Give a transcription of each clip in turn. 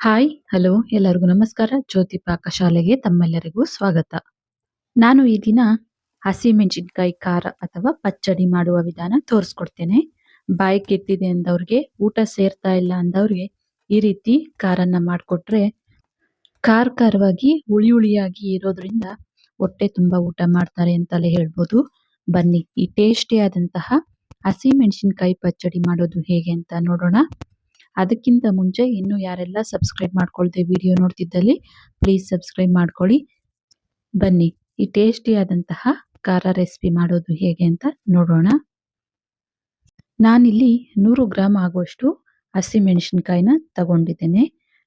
Hi, hello, ಎಲ್ಲರಿಗೂ ನಮಸ್ಕಾರ. ಜ್ಯೋತಿ ಪಾಕಶಾಲೆಗೆ ತಮ್ಮೆಲ್ಲರಿಗೂ ಸ್ವಾಗತ. ನಾನು ಈ ದಿನ ಹಸಿಮೆಣಸಿನ್ಕಾಯಿ ಖಾರ ಅಥವಾ ಪಚ್ಚಡಿ ಮಾಡುವ ವಿಧಾನ ತೋರಿಸ್ಕೊಡ್ತೇನೆ. ಬಾಯಿ ಕೆಟ್ಟಿದೆ ಅಂದವ್ರಿಗೆ, ಊಟ ಸೇರ್ತಾ ಇಲ್ಲ ಅಂದವ್ರಿಗೆ ಈ ರೀತಿ ಖಾರನ್ನ ಮಾಡಿಕೊಟ್ರೆ ಖಾರ ಖಾರವಾಗಿ ಹುಳಿ ಹುಳಿಯಾಗಿ ಇರೋದ್ರಿಂದ ಹೊಟ್ಟೆ ತುಂಬ ಊಟ ಮಾಡ್ತಾರೆ ಅಂತಲೇ ಹೇಳ್ಬೋದು. ಬನ್ನಿ, ಈ ಟೇಸ್ಟಿ ಆದಂತಹ ಹಸಿಮೆಣಸಿನ್ಕಾಯಿ ಪಚ್ಚಡಿ ಮಾಡೋದು ಹೇಗೆ ಅಂತ ನೋಡೋಣ. ಅದಕ್ಕಿಂತ ಮುಂಚೆ ಇನ್ನು ಯಾರೆಲ್ಲ ಸಬ್ಸ್ಕ್ರೈಬ್ ಮಾಡ್ಕೊಳ್ದೆ ವಿಡಿಯೋ ನೋಡ್ತಿದ್ದಲ್ಲಿ ಪ್ಲೀಸ್ ಸಬ್ಸ್ಕ್ರೈಬ್ ಮಾಡ್ಕೊಳ್ಳಿ. ಬನ್ನಿ, ಈ ಟೇಸ್ಟಿಯಾದಂತಹ ಖಾರ ರೆಸಿಪಿ ಮಾಡೋದು ಹೇಗೆ ಅಂತ ನೋಡೋಣ. ನಾನಿಲ್ಲಿ ನೂರು ಗ್ರಾಮ್ ಆಗುವಷ್ಟು ಹಸಿಮೆಣಸಿನ್ಕಾಯಿನ ತಗೊಂಡಿದ್ದೇನೆ.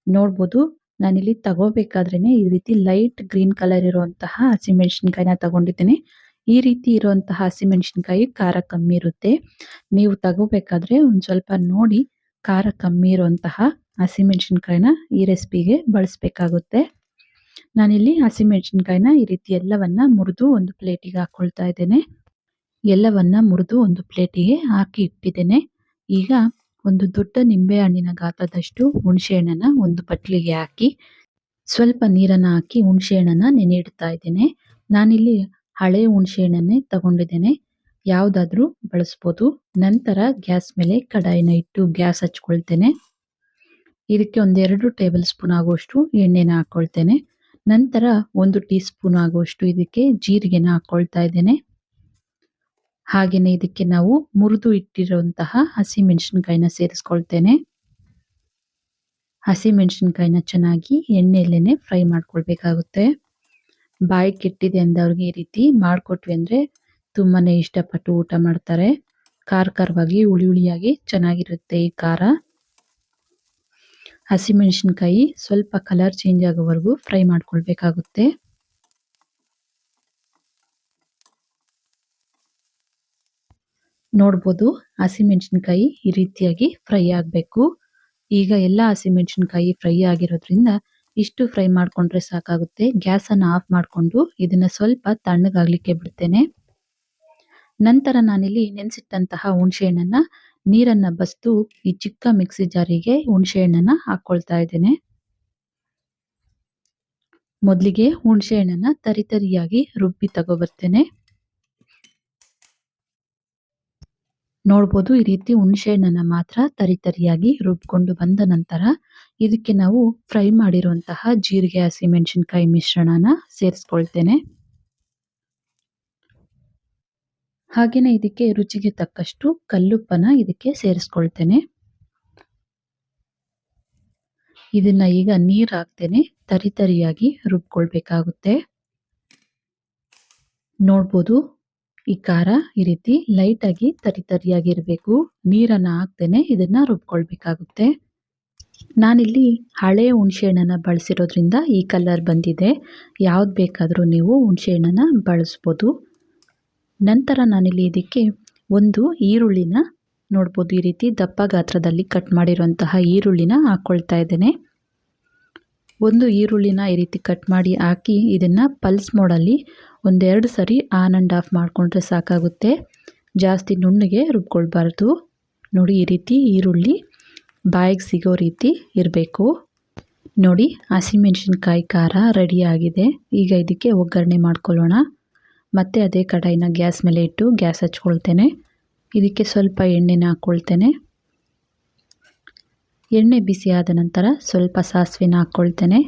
ನೋಡ್ಬೋದು, ನಾನಿಲ್ಲಿ ತಗೋಬೇಕಾದ್ರೇನೆ ಈ ರೀತಿ ಲೈಟ್ ಗ್ರೀನ್ ಕಲರ್ ಇರುವಂತಹ ಹಸಿಮೆಣಸಿನ್ಕಾಯಿನ ತಗೊಂಡಿದ್ದೇನೆ. ಈ ರೀತಿ ಇರುವಂತಹ ಹಸಿಮೆಣಸಿನ್ಕಾಯಿ ಖಾರ ಕಮ್ಮಿ ಇರುತ್ತೆ. ನೀವು ತಗೋಬೇಕಾದ್ರೆ ಒಂದು ಸ್ವಲ್ಪ ನೋಡಿ. ಖಾರ ಕಮ್ಮಿ ಇರುವಂತಹ ಹಸಿಮೆಣಸಿನ್ಕಾಯಿನ ಈ ರೆಸಿಪಿಗೆ ಬಳಸಬೇಕಾಗುತ್ತೆ. ನಾನಿಲ್ಲಿ ಹಸಿಮೆಣಸಿನ್ಕಾಯಿನ ಈ ರೀತಿ ಎಲ್ಲವನ್ನ ಮುರಿದು ಒಂದು ಪ್ಲೇಟಿಗೆ ಹಾಕ್ಕೊಳ್ತಾ ಇದ್ದೇನೆ. ಎಲ್ಲವನ್ನ ಮುರಿದು ಒಂದು ಪ್ಲೇಟಿಗೆ ಹಾಕಿ ಇಟ್ಟಿದ್ದೇನೆ. ಈಗ ಒಂದು ದೊಡ್ಡ ನಿಂಬೆ ಹಣ್ಣಿನ ಗಾತ್ರದಷ್ಟು ಹುಣಸೆ ಹಣ್ಣನ್ನ ಒಂದು ಬಟ್ಲಿಗೆ ಹಾಕಿ ಸ್ವಲ್ಪ ನೀರನ್ನು ಹಾಕಿ ಹುಣಸೆ ಹಣ್ಣನ್ನ ನೆನೆ ಇಡ್ತಾ ಇದ್ದೇನೆ. ನಾನಿಲ್ಲಿ ಹಳೆ ಹುಣಸೆ ಹಣ್ಣನ್ನೇ ತಗೊಂಡಿದ್ದೇನೆ. ಯಾವುದಾದ್ರೂ ಬಳಸ್ಬೋದು. ನಂತರ ಗ್ಯಾಸ್ ಮೇಲೆ ಕಡಾಯಿನ ಇಟ್ಟು ಗ್ಯಾಸ್ ಹಚ್ಕೊಳ್ತೇನೆ. ಇದಕ್ಕೆ ಒಂದೆರಡು ಟೇಬಲ್ ಸ್ಪೂನ್ ಆಗುವಷ್ಟು ಎಣ್ಣೆನ ಹಾಕೊಳ್ತೇನೆ. ನಂತರ ಒಂದು ಟೀ ಸ್ಪೂನ್ ಆಗುವಷ್ಟು ಇದಕ್ಕೆ ಜೀರಿಗೆನ ಹಾಕೊಳ್ತಾ ಇದ್ದೇನೆ. ಹಾಗೆಯೇ ಇದಕ್ಕೆ ನಾವು ಮುರಿದು ಇಟ್ಟಿರುವಂತಹ ಹಸಿ ಮೆಣಸಿನ್ಕಾಯಿನ ಸೇರಿಸ್ಕೊಳ್ತೇನೆ. ಹಸಿ ಮೆಣಸಿನ್ಕಾಯಿನ ಚೆನ್ನಾಗಿ ಎಣ್ಣೆಯಲ್ಲೇನೆ ಫ್ರೈ ಮಾಡ್ಕೊಳ್ಬೇಕಾಗುತ್ತೆ. ಬಾಯಿ ಕೆಟ್ಟಿದೆ ಅಂದವ್ರಿಗೆ ಈ ರೀತಿ ಮಾಡಿಕೊಟ್ವಿ ಅಂದರೆ ತುಂಬಾನೇ ಇಷ್ಟಪಟ್ಟು ಊಟ ಮಾಡ್ತಾರೆ. ಖಾರ ಖಾರವಾಗಿ, ಹುಳಿ ಹುಳಿಯಾಗಿ ಚೆನ್ನಾಗಿರುತ್ತೆ ಈ ಖಾರ. ಹಸಿಮೆಣಸಿನಕಾಯಿ ಸ್ವಲ್ಪ ಕಲರ್ ಚೇಂಜ್ ಆಗೋವರೆಗೂ ಫ್ರೈ ಮಾಡ್ಕೊಳ್ಬೇಕಾಗುತ್ತೆ. ನೋಡ್ಬೋದು ಹಸಿಮೆಣಸಿನಕಾಯಿ ಈ ರೀತಿಯಾಗಿ ಫ್ರೈ ಆಗಬೇಕು. ಈಗ ಎಲ್ಲ ಹಸಿಮೆಣಸಿನಕಾಯಿ ಫ್ರೈ ಆಗಿರೋದ್ರಿಂದ ಇಷ್ಟು ಫ್ರೈ ಮಾಡ್ಕೊಂಡ್ರೆ ಸಾಕಾಗುತ್ತೆ. ಗ್ಯಾಸನ್ನು ಆಫ್ ಮಾಡಿಕೊಂಡು ಇದನ್ನ ಸ್ವಲ್ಪ ತಣ್ಣಗಾಗಲಿಕ್ಕೆ ಬಿಡ್ತೇನೆ. ನಂತರ ನಾನಿಲ್ಲಿ ನೆನೆಸಿಟ್ಟಂತಹ ಹುಣಸೆ ಹಣ್ಣನ್ನ ನೀರನ್ನ ಬಸ್ದು ಈ ಚಿಕ್ಕ ಮಿಕ್ಸಿ ಜಾರಿಗೆ ಹುಣಸೆಹಣ್ಣನ್ನ ಹಾಕ್ಕೊಳ್ತಾ ಇದ್ದೇನೆ. ಮೊದಲಿಗೆ ಹುಣಸೆ ತರಿತರಿಯಾಗಿ ತರಿ ತರಿಯಾಗಿ ರುಬ್ಬಿ ತಗೋಬರ್ತೇನೆ. ನೋಡ್ಬೋದು ಈ ರೀತಿ ಹುಣಸೆ ಹಣ್ಣನ್ನ ಮಾತ್ರ ತರಿ ತರಿಯಾಗಿ ರುಬ್ಕೊಂಡು ಬಂದ ನಂತರ ಇದಕ್ಕೆ ನಾವು ಫ್ರೈ ಮಾಡಿರುವಂತಹ ಜೀರಿಗೆ ಹಸಿಮೆಣಸಿನಕಾಯಿ ಮಿಶ್ರಣನ ಸೇರಿಸ್ಕೊಳ್ತೇನೆ. ಹಾಗೇನೆ ಇದಕ್ಕೆ ರುಚಿಗೆ ತಕ್ಕಷ್ಟು ಕಲ್ಲುಪ್ಪನ ಇದಕ್ಕೆ ಸೇರಿಸ್ಕೊಳ್ತೇನೆ. ಇದನ್ನ ಈಗ ನೀರು ಹಾಕ್ತೇನೆ ತರಿ ತರಿಯಾಗಿ ರುಬ್ಕೊಳ್ಬೇಕಾಗುತ್ತೆ. ನೋಡ್ಬೋದು, ಈ ಖಾರ ಈ ರೀತಿ ಲೈಟಾಗಿ ತರಿ ತರಿಯಾಗಿ ಇರಬೇಕು ನೀರನ್ನ ಹಾಕ್ತೇನೆ, ಇದನ್ನ ರುಬ್ಕೊಳ್ಬೇಕಾಗುತ್ತೆ. ನಾನಿಲ್ಲಿ ಹಳೆ ಹುಣಸೆ ಹಣ್ಣನ್ನ ಬಳಸಿರೋದ್ರಿಂದ ಈ ಕಲರ್ ಬಂದಿದೆ. ಯಾವ್ದು ಬೇಕಾದರೂ ನೀವು ಹುಣಸೆ ಹಣ್ಣನ್ನ ಬಳಸ್ಬೋದು. ನಂತರ ನಾನಿಲ್ಲಿ ಇದಕ್ಕೆ ಒಂದು ಈರುಳ್ಳಿನ ನೋಡ್ಬೋದು. ಈ ರೀತಿ ದಪ್ಪ ಗಾತ್ರದಲ್ಲಿ ಕಟ್ ಮಾಡಿರುವಂತಹ ಈರುಳ್ಳಿನ ಹಾಕ್ಕೊಳ್ತಾ ಇದ್ದೇನೆ. ಒಂದು ಈರುಳ್ಳಿನ ಈ ರೀತಿ ಕಟ್ ಮಾಡಿ ಹಾಕಿ ಇದನ್ನು ಪಲ್ಸ್ ಮೋಡಲ್ಲಿ ಒಂದೆರಡು ಸರಿ ಆನ್ ಆ್ಯಂಡ್ ಆಫ್ ಮಾಡಿಕೊಂಡ್ರೆ ಸಾಕಾಗುತ್ತೆ. ಜಾಸ್ತಿ ನುಣ್ಣಗೆ ರುಬ್ಕೊಳ್ಬಾರ್ದು. ನೋಡಿ ಈ ರೀತಿ ಈರುಳ್ಳಿ ಬಾಯಿಗೆ ಸಿಗೋ ರೀತಿ ಇರಬೇಕು. ನೋಡಿ ಹಸಿಮೆಣಸಿನ್ಕಾಯಿ ಖಾರ ರೆಡಿಯಾಗಿದೆ ಈಗ ಇದಕ್ಕೆ ಒಗ್ಗರಣೆ ಮಾಡ್ಕೊಳ್ಳೋಣ. ಮತ್ತೆ ಅದೇ ಕಡಾಯಿನ ಗ್ಯಾಸ್ ಮೇಲೆ ಇಟ್ಟು ಗ್ಯಾಸ್ ಹಚ್ಕೊಳ್ತೇನೆ. ಇದಕ್ಕೆ ಸ್ವಲ್ಪ ಎಣ್ಣೆನ ಹಾಕ್ಕೊಳ್ತೇನೆ ಎಣ್ಣೆ ಬಿಸಿ ಆದ ನಂತರ ಸ್ವಲ್ಪ ಸಾಸಿವೆನ ಹಾಕ್ಕೊಳ್ತೇನೆ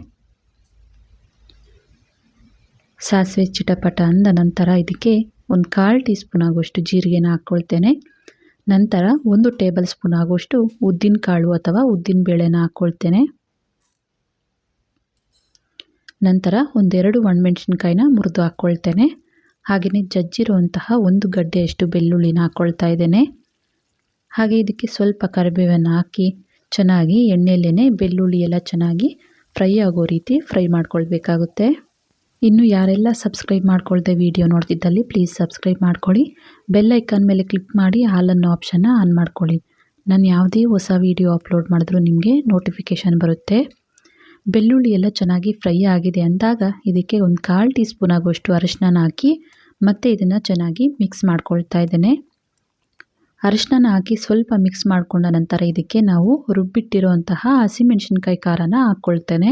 ಸಾಸಿವೆ ಚಿಟಪಟ ಅಂದ ನಂತರ ಇದಕ್ಕೆ ಒಂದು ಕಾಲು ಟೀ ಸ್ಪೂನ್ ಆಗುವಷ್ಟು ಜೀರಿಗೆನ ಹಾಕ್ಕೊಳ್ತೇನೆ ನಂತರ ಒಂದು ಟೇಬಲ್ ಸ್ಪೂನ್ ಆಗುವಷ್ಟು ಉದ್ದಿನ ಕಾಳು ಅಥವಾ ಉದ್ದಿನ ಬೇಳೆನ ಹಾಕ್ಕೊಳ್ತೇನೆ ನಂತರ ಒಂದೆರಡು ಒಣಮೆಣ್ಸಿನ್ಕಾಯಿನ ಮುರಿದು ಹಾಕ್ಕೊಳ್ತೇನೆ ಹಾಗೆಯೇ ಜಜ್ಜಿರುವಂತಹ ಒಂದು ಗಡ್ಡೆಯಷ್ಟು ಬೆಳ್ಳುಳ್ಳಿನ ಹಾಕ್ಕೊಳ್ತಾ ಇದ್ದೇನೆ. ಹಾಗೆ ಇದಕ್ಕೆ ಸ್ವಲ್ಪ ಕರಿಬೇವನ್ನು ಹಾಕಿ ಚೆನ್ನಾಗಿ ಎಣ್ಣೆಯಲ್ಲೇ ಬೆಳ್ಳುಳ್ಳಿ ಎಲ್ಲ ಚೆನ್ನಾಗಿ ಫ್ರೈ ಆಗೋ ರೀತಿ ಫ್ರೈ ಮಾಡ್ಕೊಳ್ಬೇಕಾಗುತ್ತೆ. ಇನ್ನು ಯಾರೆಲ್ಲ ಸಬ್ಸ್ಕ್ರೈಬ್ ಮಾಡ್ಕೊಳ್ದೆ ವಿಡಿಯೋ ನೋಡ್ತಿದ್ದಲ್ಲಿ ಪ್ಲೀಸ್ ಸಬ್ಸ್ಕ್ರೈಬ್ ಮಾಡ್ಕೊಳ್ಳಿ. ಬೆಲ್ ಐಕಾನ್ ಮೇಲೆ ಕ್ಲಿಕ್ ಮಾಡಿ ಹಾಲನ್ನು ಆಪ್ಷನ್ನ ಆನ್ ಮಾಡ್ಕೊಳ್ಳಿ. ನಾನು ಯಾವುದೇ ಹೊಸ ವಿಡಿಯೋ ಅಪ್ಲೋಡ್ ಮಾಡಿದ್ರೂ ನಿಮಗೆ ನೋಟಿಫಿಕೇಷನ್ ಬರುತ್ತೆ. ಬೆಳ್ಳುಳ್ಳಿ ಎಲ್ಲ ಚೆನ್ನಾಗಿ ಫ್ರೈ ಆಗಿದೆ ಅಂದಾಗ ಇದಕ್ಕೆ ಒಂದು ಕಾಲು ಟೀ ಸ್ಪೂನ್ ಆಗುವಷ್ಟು ಅರಿಶಿನ ಹಾಕಿ ಮತ್ತೆ ಇದನ್ನು ಚೆನ್ನಾಗಿ ಮಿಕ್ಸ್ ಮಾಡ್ಕೊಳ್ತಾ ಇದ್ದೇನೆ. ಅರಿಶಿನ ಹಾಕಿ ಸ್ವಲ್ಪ ಮಿಕ್ಸ್ ಮಾಡಿಕೊಂಡ ನಂತರ ಇದಕ್ಕೆ ನಾವು ರುಬ್ಬಿಟ್ಟಿರುವಂತಹ ಹಸಿಮೆಣಸಿನ್ಕಾಯಿ ಖಾರನ ಹಾಕ್ಕೊಳ್ತೇನೆ.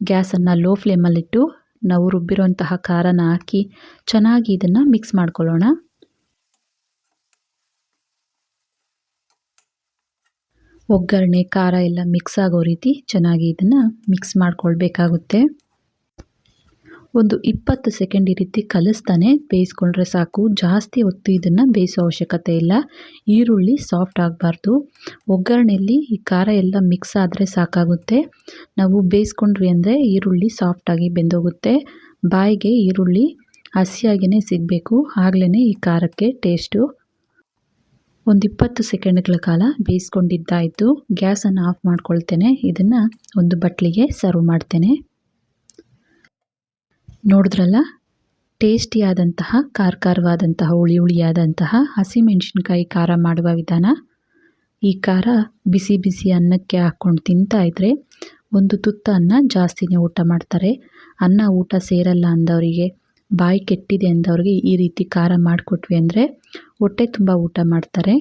ಗ್ಯಾಸನ್ನು ಲೋ ಫ್ಲೇಮಲ್ಲಿಟ್ಟು ನಾವು ರುಬ್ಬಿರುವಂತಹ ಖಾರನ ಹಾಕಿ ಚೆನ್ನಾಗಿ ಇದನ್ನು ಮಿಕ್ಸ್ ಮಾಡ್ಕೊಳ್ಳೋಣ. ಒಗ್ಗರಣೆ, ಖಾರ ಎಲ್ಲ ಮಿಕ್ಸ್ ಆಗೋ ರೀತಿ ಚೆನ್ನಾಗಿ ಇದನ್ನು ಮಿಕ್ಸ್ ಮಾಡ್ಕೊಳ್ಬೇಕಾಗುತ್ತೆ. ಒಂದು ಇಪ್ಪತ್ತು ಸೆಕೆಂಡ್ ಈ ರೀತಿ ಕಲಿಸ್ತಾನೆ, ಬೇಯಿಸ್ಕೊಂಡ್ರೆ ಸಾಕು. ಜಾಸ್ತಿ ಹೊತ್ತು ಇದನ್ನು ಬೇಯಿಸೋ ಅವಶ್ಯಕತೆ ಇಲ್ಲ. ಈರುಳ್ಳಿ ಸಾಫ್ಟ್ ಆಗಬಾರ್ದು. ಒಗ್ಗರಣೆಯಲ್ಲಿ ಈ ಖಾರ ಎಲ್ಲ ಮಿಕ್ಸ್ ಆದರೆ ಸಾಕಾಗುತ್ತೆ. ನಾವು ಬೇಯಿಸ್ಕೊಂಡ್ವಿ ಅಂದರೆ ಈರುಳ್ಳಿ ಸಾಫ್ಟಾಗಿ ಬೆಂದೋಗುತ್ತೆ. ಬಾಯಿಗೆ ಈರುಳ್ಳಿ ಹಸಿಯಾಗಿಯೇ ಸಿಗಬೇಕು. ಆಗಲೇ ಈ ಖಾರಕ್ಕೆ ಟೇಸ್ಟು ಒಂದು ಇಪ್ಪತ್ತು ಸೆಕೆಂಡ್ಗಳ ಕಾಲ ಬೇಯಿಸ್ಕೊಂಡಿದ್ದಾಯಿತು. ಗ್ಯಾಸನ್ನು ಆಫ್ ಮಾಡ್ಕೊಳ್ತೇನೆ. ಇದನ್ನು ಒಂದು ಬಟ್ಲಿಗೆ ಸರ್ವ್ ಮಾಡ್ತೇನೆ. ನೋಡಿದ್ರಲ್ಲ? ಟೇಸ್ಟಿಯಾದಂತಹ ಖಾರ ಖಾರವಾದಂತಹ ಹುಳಿ ಹುಳಿಯಾದಂತಹ ಹಸಿಮೆಣಸಿನ್ಕಾಯಿ ಖಾರ ಮಾಡುವ ವಿಧಾನ. ಈ ಖಾರ ಬಿಸಿ ಬಿಸಿ ಅನ್ನಕ್ಕೆ ಹಾಕ್ಕೊಂಡು ತಿಂತಾ ಇದ್ದರೆ ಒಂದು ತುತ್ತ ಅನ್ನ ಜಾಸ್ತಿನೇ ಊಟ ಮಾಡ್ತಾರೆ. ಅನ್ನ ಊಟ ಸೇರಲ್ಲ ಅಂದವರಿಗೆ. ಬಾಯಿ ಕೆಟ್ಟಿದೆ ಅಂದವ್ರಿಗೆ ಈ ರೀತಿ ಖಾರ ಮಾಡಿಕೊಟ್ವಿ ಅಂದರೆ ಹೊಟ್ಟೆ ತುಂಬ ಊಟ ಮಾಡ್ತಾರೆ.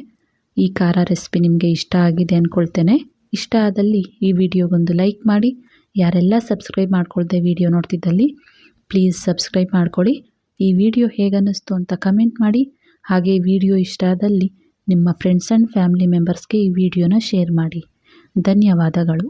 ಈ ಖಾರ ರೆಸಿಪಿ ನಿಮಗೆ ಇಷ್ಟ ಆಗಿದೆ ಅಂದ್ಕೊಳ್ತೇನೆ ಇಷ್ಟ ಆದಲ್ಲಿ ಈ ವಿಡಿಯೋಗೊಂದು ಲೈಕ್ ಮಾಡಿ. ಯಾರೆಲ್ಲ ಸಬ್ಸ್ಕ್ರೈಬ್ ಮಾಡ್ಕೊಳ್ದೆ ವಿಡಿಯೋ ನೋಡ್ತಿದ್ದಲ್ಲಿ ಪ್ಲೀಸ್ ಸಬ್ಸ್ಕ್ರೈಬ್ ಮಾಡ್ಕೊಳ್ಳಿ. ಈ ವಿಡಿಯೋ ಹೇಗನ್ನಿಸ್ತು ಅಂತ ಕಮೆಂಟ್ ಮಾಡಿ. ಹಾಗೆ ವಿಡಿಯೋ ಇಷ್ಟ ಆದಲ್ಲಿ ನಿಮ್ಮ ಫ್ರೆಂಡ್ಸ್ ಆ್ಯಂಡ್ ಫ್ಯಾಮಿಲಿ ಮೆಂಬರ್ಸ್ಗೆ ಈ ವಿಡಿಯೋನ ಶೇರ್ ಮಾಡಿ. ಧನ್ಯವಾದಗಳು.